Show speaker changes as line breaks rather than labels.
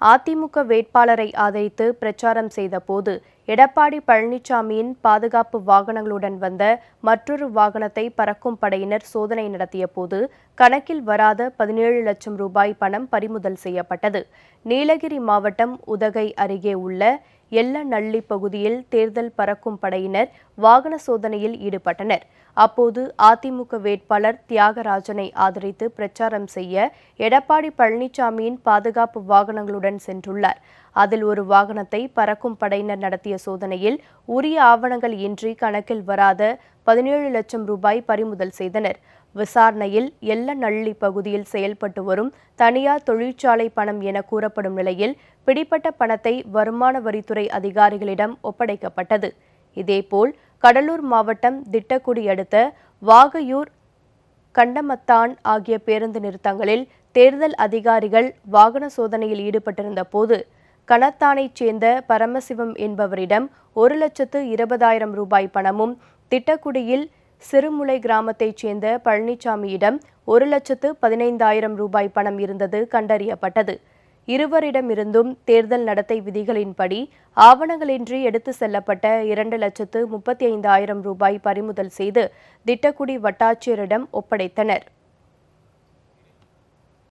அதிமுக வேட்பாளரை ஆதரித்து பிரச்சாரம் செய்தபோது எடப்பாடி பழனிசாமியின் பாதுகாப்பு வாகனங்களுடன் வந்த மற்றொரு வாகனத்தை பறக்கும் படையினர் சோதனை நடத்திய போது கணக்கில் வராத பதினேழு லட்சம் ரூபாய் பணம் பறிமுதல் செய்யப்பட்டது. நீலகிரி மாவட்டம் உதகை அருகே உள்ள எல்லநள்ளி பகுதியில் தேர்தல் பறக்கும் படையினர் வாகன சோதனையில் ஈடுபட்டனர். அப்போது அதிமுக வேட்பாளர் தியாகராஜனை ஆதரித்து பிரச்சாரம் செய்ய எடப்பாடி பழனிசாமியின் பாதுகாப்பு வாகனங்களுடன் சென்றுள்ளார். அதில் ஒரு வாகனத்தை பறக்கும் படையினர் நடத்திய சோதனையில் உரிய ஆவணங்கள் இன்றி கணக்கில் வராத பதினேழு லட்சம் ரூபாய் பறிமுதல் செய்தனர். விசாரணையில் எல்லநள்ளி பகுதியில் செயல்பட்டு வரும் தனியார் தொழிற்சாலை பணம் என கூறப்படும் நிலையில் பிடிப்பட்ட பணத்தை வருமான வரித்துறை அதிகாரிகளிடம் ஒப்படைக்கப்பட்டது. இதேபோல் கடலூர் மாவட்டம் திட்டக்குடி அடுத்த வாகையூர் கண்டமத்தான் ஆகிய பேருந்து நிறுத்தங்களில் தேர்தல் அதிகாரிகள் வாகன சோதனையில் ஈடுபட்டிருந்த போது கனத்தானைச் சேர்ந்த பரமசிவம் என்பவரிடம் ஒரு லட்சத்து இருபதாயிரம் ரூபாய் பணமும் திட்டக்குடியில் சிறுமுளை கிராமத்தைச் சேர்ந்த பழனிசாமியிடம் ஒரு லட்சத்து பதினைந்தாயிரம் ரூபாய் பணம் இருந்தது கண்டறியப்பட்டது. இருவரிடமிருந்தும் தேர்தல் நடத்தை விதிகளின்படி ஆவணங்களின்றி எடுத்து செல்லப்பட்ட இரண்டு லட்சத்து முப்பத்தி ஐந்தாயிரம் ரூபாய் பறிமுதல் செய்து திட்டக்குடி வட்டாட்சியரிடம் ஒப்படைத்தனர்.